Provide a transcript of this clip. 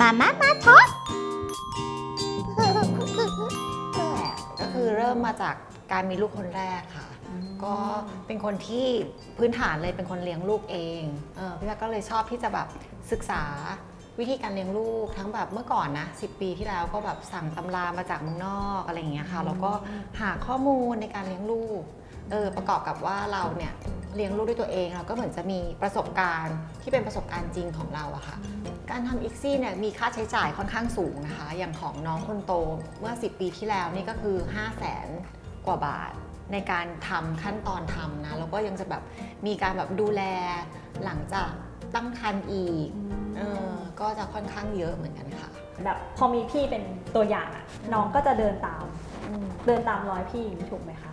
มาม่ามาทอสก็คือเริ่มมาจากการมีลูกคนแรกค่ะ ก็เป็นคนที่พื้นฐานเลยเป็นคนเลี้ยงลูกเองเออพี่แม่ก็เลยชอบที่จะแบบศึกษาวิธีการเลี้ยงลูกทั้งแบบเมื่อก่อนนะ10ปีที่แล้วก็แบบสั่งตำรามาจากเมืองนอกอะไรอย่างเงี้ยค่ะแล้วก็หาข้อมูลในการเลี้ยงลูกเออประกอบกับว่าเราเนี่ย เลี้ยงลูกด้วยตัวเองเราก็เหมือนจะมีประสบการณ์ที่เป็นประสบการณ์จริงของเราอะค่ะ การทำอีกซี่เนี่ยมีค่าใช้จ่ายค่อนข้างสูงนะคะ อย่างของน้องคนโตเมื่อ 10 ปีที่แล้วนี่ก็คือ 5 0 0แสนกว่าบาทในการทำขั้นตอนทำนะแล้วก็ยังจะแบบมีการแบบดูแลหลังจากตั้งครรภ์อีกเออก็จะค่อนข้างเยอะเหมือนกันค่ะ แบบพอมีพี่เป็นตัวอย่างอะน้องก็จะเดินตาม เดินตามรอยพี่ถูกไหมคะ